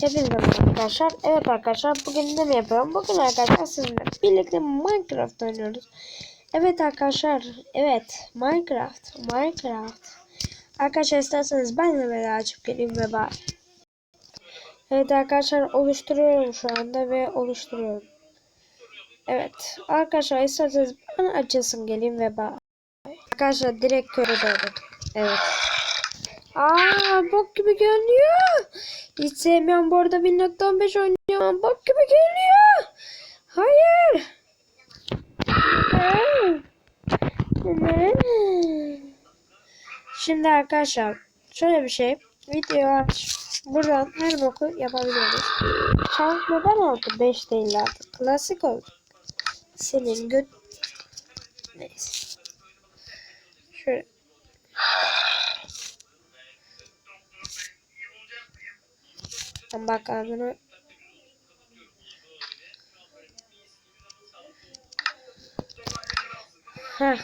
Hepinize merhaba arkadaşlar. Evet arkadaşlar bugün ne mi yapıyorum? Bugün arkadaşlar sizinle birlikte Minecraft oynuyoruz. Evet arkadaşlar. Evet. Minecraft. Minecraft. Arkadaşlar isterseniz ben de böyle açıp geleyim ve bak. Evet arkadaşlar oluşturuyorum şu anda ve oluşturuyorum. Evet. Arkadaşlar isterseniz ben açılsın geleyim ve bak. Arkadaşlar direkt köre doğdum. Evet. Aa bok gibi görünüyor. Hiç sevmiyorum bu arada 1.15 oynuyorum. Bok gibi görünüyor. Hayır. Şimdi arkadaşlar şöyle bir şey. Video aç. Buradan her boku yapabiliriz. Şans neden oldu? 5 değil artık. Klasik oldu. Senin göt... Neyse. Şöyle. Bak ağzını. Heh.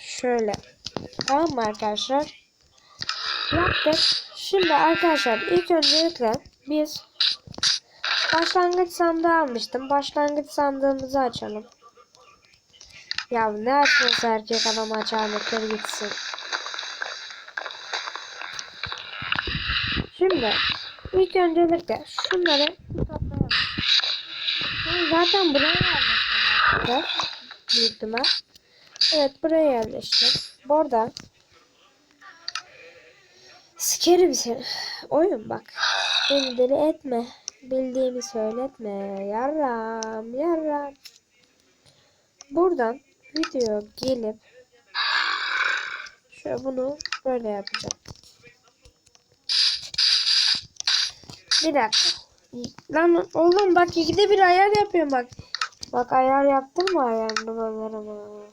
Şöyle. Tamam arkadaşlar? Yaptık. Şimdi arkadaşlar ilk öncelikle biz başlangıç sandığı almıştım. Başlangıç sandığımızı açalım. Ya ne açması erkek adam açar mı? Gitsin. Şimdi ilk öncelikle şunları toplayalım. Ben zaten buraya yerleştim. Evet buraya yerleştim. Burada Sikerim seni. Oyun bak. Beni deli etme. Bildiğimi söyletme. Yarram yarram. Buradan video gelip şöyle bunu böyle yapacağım. Bir dakika. Lan oğlum bak ikide bir ayar yapıyorum bak. Bak ayar yaptın mı ayar numaralarımı?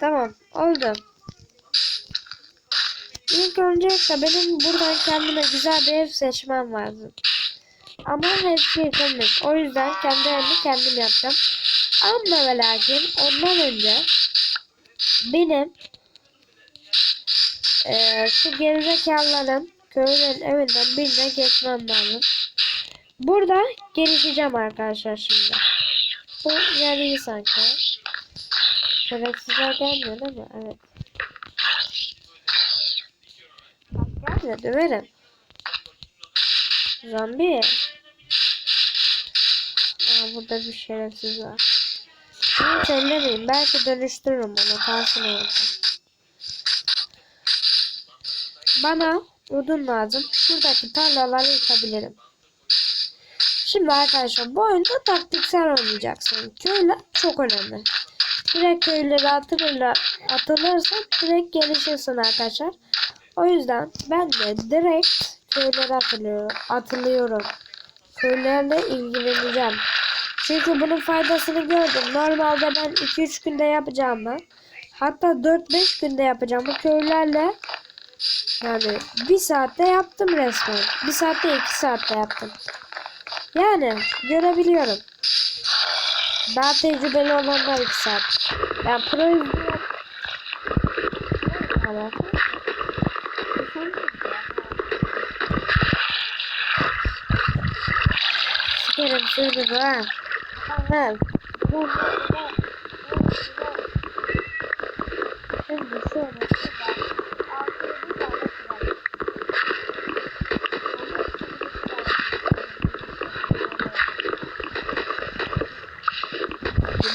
Tamam oldu. İlk öncelikle benim buradan kendime güzel bir ev seçmem lazım. Ama hepsi yapılmış. O yüzden kendi evimi kendim yapacağım. Ama ve lakin ondan önce benim ee, şu gerizekalıların köylerin evinden birine geçmem lazım. Burada gelişeceğim arkadaşlar şimdi. Bu yer iyi sanki. Şerefsizler gelmiyor değil mi? Evet. Bak gelme döverim. Zombi. Aa, burada bir şerefsiz var. Hiç ellemeyin. Belki dönüştürürüm onu. Kalsın orada. Bana odun lazım. Şuradaki tarlaları yıkabilirim. Şimdi arkadaşlar bu oyunda taktiksel oynayacaksın. Köyler çok önemli. Direkt köylere atılırla, atılırsa direkt gelişirsin arkadaşlar. O yüzden ben de direkt köylere atılıyorum. atılıyorum. Köylerle ilgileneceğim. Çünkü bunun faydasını gördüm. Normalde ben 2-3 günde yapacağımı hatta 4-5 günde yapacağım bu köylerle yani bir saatte yaptım resmen. Bir saatte iki saatte yaptım. Yani görebiliyorum. Daha tecrübeli olanlar iki saat. Ben pro izliyorum. Sikerim seni bu ha. Tamam. Şimdi şöyle.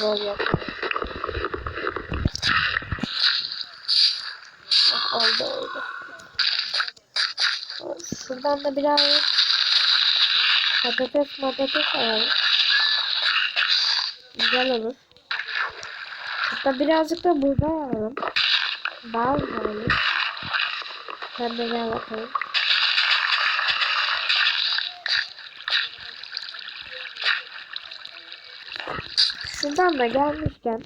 Gibi oluyor. Oh, oldu oldu. Şuradan da biraz patates patates alalım. Güzel olur. Hatta birazcık da buğday alalım. Sen de gel bakalım. Şuradan da gelmişken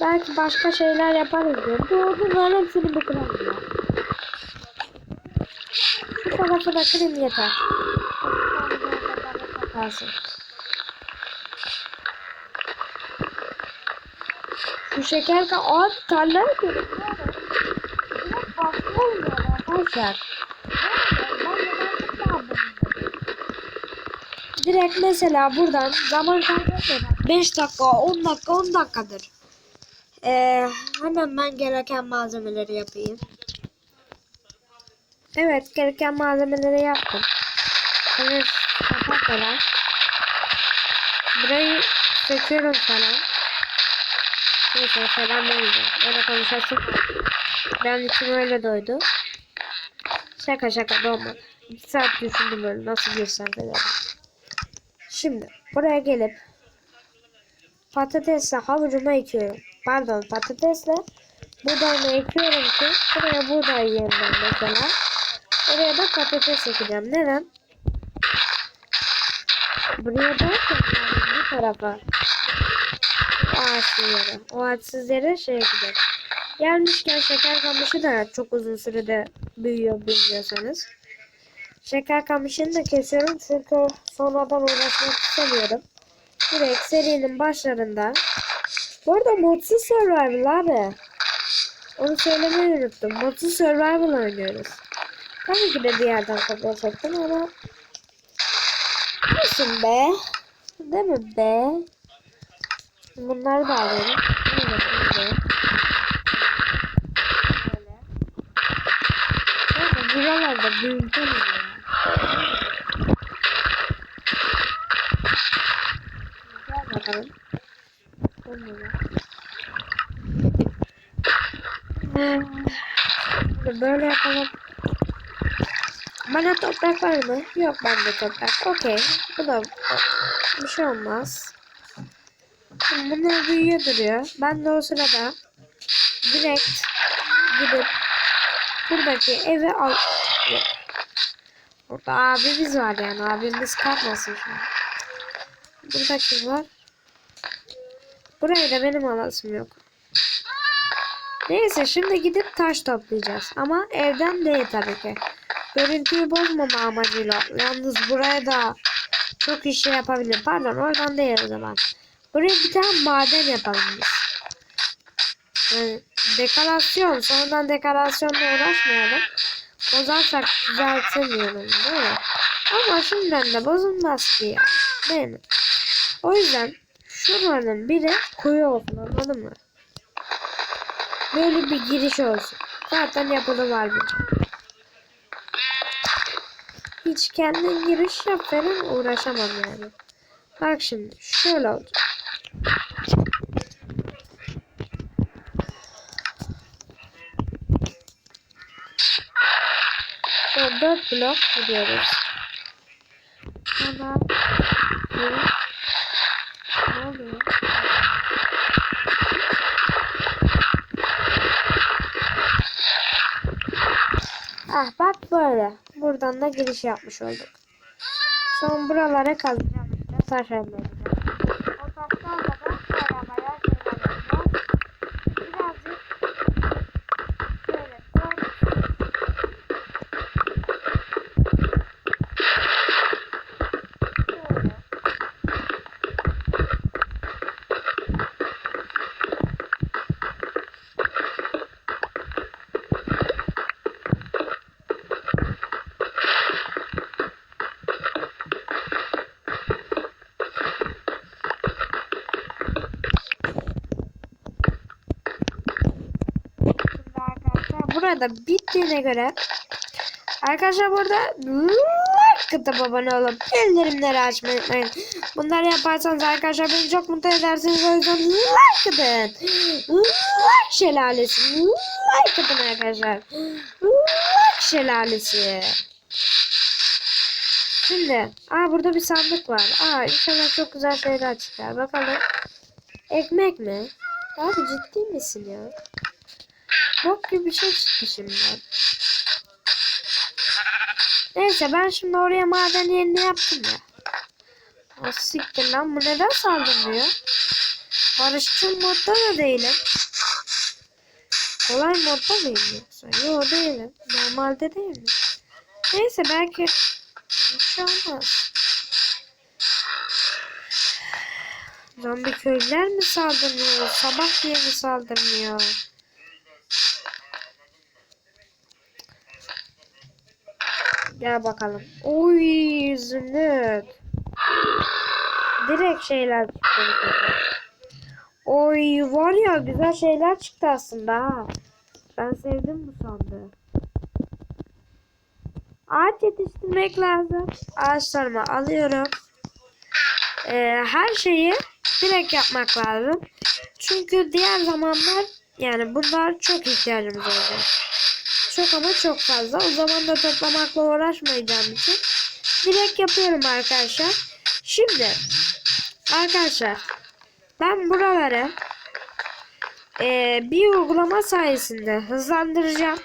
belki başka şeyler yaparız diyorum. Bu odunların hepsini bitirelim ya. Şu tarafı da kırayım yeter. Kalsın. Bu şeker ka abi tarlaya arkadaşlar. Direkt mesela buradan zaman kaybetmeden 5 dakika 10 dakika 10 dakikadır. Ee, hemen ben gereken malzemeleri yapayım. Evet gereken malzemeleri yaptım. Şimdi kapak falan. Burayı söküyorum falan. Neyse falan demeyeceğim. Öyle konuşasın. Ben içim öyle doydu. Şaka şaka dolmadı. Bir saat düşündüm böyle nasıl girsem dedim. Şimdi buraya gelip patatesle havucuma ekiyorum. Pardon patatesle buğdayımı ekiyorum ki buraya buğday yeniden mesela. Oraya da patates ekeceğim. Neden? Buraya derken yani bu tarafa o ağaçlı yere. O ağaçsız yere şey gider. Gelmişken şeker kamışı da çok uzun sürede büyüyor bilmiyorsanız. Şeker kamışını da kesiyorum çünkü sonradan uğraşmak istemiyorum. Direkt serinin başlarında. Bu arada Modsuz Survival abi. Onu söylemeyi unuttum. Modsuz Survival oynuyoruz. Tabii ki de diğerden kopya çektim ama Olsun be. Değil mi be? Bunları da alalım. Buralarda büyütemiyor ya. Gel bakalım. Olmuyor. Böyle yapalım. Bana toprak var mı? Yok bende toprak. Okey. Bu da bir şey olmaz. Bunlar büyüyor duruyor. Ben de o sırada direkt gidip buradaki evi al. Burada abimiz var yani. Abimiz kalmasın şimdi. Burada kim var? Burayı da benim alasım yok. Neyse şimdi gidip taş toplayacağız. Ama evden değil tabii ki. Görüntüyü bozmama amacıyla. Yalnız buraya da çok iş şey yapabilir. Pardon oradan değil o zaman. Buraya bir tane maden yapalım biz. Yani dekorasyon. Sonradan dekorasyonla uğraşmayalım. Bozarsak düzeltemiyorum değil mi? Ama şimdiden de bozulmaz ki ya. Değil mi? O yüzden şuranın biri kuyu olsun anladın mı? Böyle bir giriş olsun. Zaten yapılı var bir. Hiç kendin giriş yap falan uğraşamam yani. Bak şimdi şöyle olacak. Şöyle dört blok gidiyoruz. Sonra bir ne oluyor? Ah bak böyle. Buradan da giriş yapmış olduk. Son buralara kazacağım işte taş ellerine. O taşlarla da baya baya şeyler yapacağız. Birazcık şöyle koy. Şöyle. Şimdi arkadaşlar burada bittiğine göre Arkadaşlar burada like atıp abone olup bildirimleri açmayı unutmayın. Bunları yaparsanız arkadaşlar beni çok mutlu edersiniz. O yüzden like atın. Like şelalesi. Like atın arkadaşlar. Like şelalesi. Şimdi, aa burada bir sandık var. Aa inşallah çok güzel şeyler çıkar. Bakalım. Ekmek mi? Abi ciddi misin ya? Bok gibi bir şey çıktı şimdi. Neyse ben şimdi oraya maden yerini yaptım ya. O siktir lan bu neden saldırmıyor? Barışçıl modda da değilim. Kolay modda mıyım yoksa? Yok değilim. Normalde değil mi? Neyse belki bir şey olmaz. Zombi köylüler mi saldırmıyor? Sabah diye mi saldırmıyor? Gel bakalım. Oy zümrüt. Direkt şeyler çıktı. Oy var ya güzel şeyler çıktı aslında ha. Ben sevdim bu sandığı. Ağaç yetiştirmek lazım. Ağaçlarımı alıyorum. Ee, her şeyi direkt yapmak lazım. Çünkü diğer zamanlar yani bunlar çok ihtiyacımız olacak. Çok ama çok fazla. O zaman da toplamakla uğraşmayacağım için direkt yapıyorum arkadaşlar. Şimdi arkadaşlar ben buraları eee, bir uygulama sayesinde hızlandıracağım.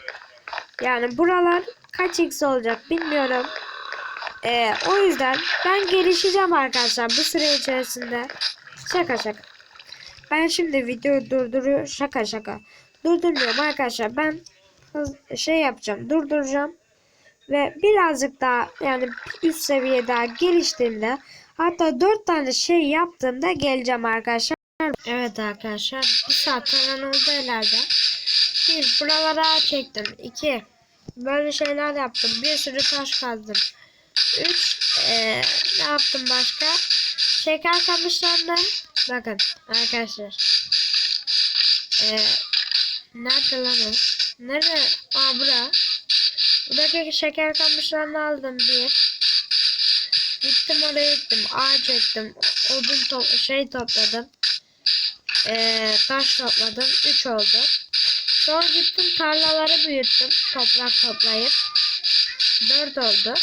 Yani buralar kaç x olacak bilmiyorum. Eee, o yüzden ben gelişeceğim arkadaşlar bu süre içerisinde. Şaka şaka. Ben şimdi videoyu durduruyor. Şaka şaka. Durdurmuyorum arkadaşlar. Ben şey yapacağım. Durduracağım. Ve birazcık daha yani üst seviye daha geliştiğimde hatta dört tane şey yaptığımda geleceğim arkadaşlar. Evet arkadaşlar. Bir saat falan oldu herhalde. Bir buralara çektim. İki böyle şeyler yaptım. Bir sürü taş kazdım. Üç eee, ne yaptım başka? Şeker kamışlarında bakın arkadaşlar. Eee nerede lan o? Nerede? Aa bura. Buradaki şeker kamışlarını aldım bir. Gittim oraya gittim. Ağaç ektim. Odun to şey topladım. Eee taş topladım. 3 oldu. Sonra gittim tarlaları büyüttüm. Toprak toplayıp. 4 oldu.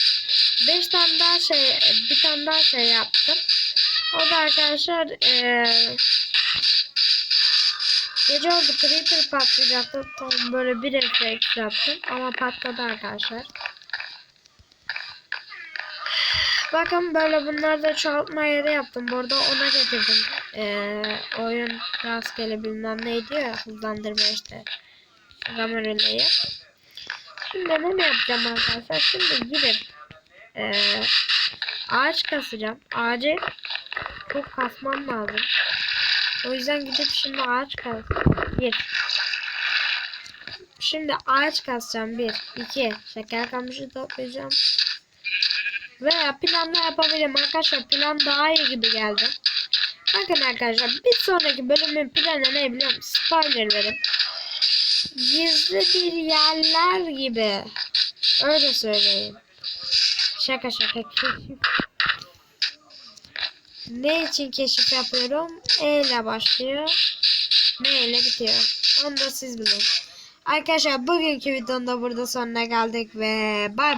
5 tane daha şey, bir tane daha şey yaptım. O da arkadaşlar eee gece oldu creeper patlayacaktı. Tam böyle bir refleks yaptım ama patladı arkadaşlar. Bakın böyle bunları da çoğaltma yeri yaptım. Burada ona getirdim. Eee oyun rastgele bilmem neydi ya hızlandırma işte. Kamerayı. Şimdi ne yapacağım arkadaşlar? Şimdi gidip eee ağaç kasacağım. Ağacı çok kasmam lazım. O yüzden gidip şimdi ağaç kas. Bir. Şimdi ağaç kasacağım. Bir. iki. Şeker kamışı toplayacağım. Veya planla yapabilirim arkadaşlar. Plan daha iyi gibi geldi. Bakın arkadaşlar bir sonraki bölümün planı ne biliyor musun? Spoiler verin. Gizli bir yerler gibi. Öyle söyleyeyim. Şaka şaka. Ne için keşif yapıyorum? E ile başlıyor. M ile bitiyor. Onu da siz bilin. Arkadaşlar bugünkü videonun da burada sonuna geldik ve bay bay.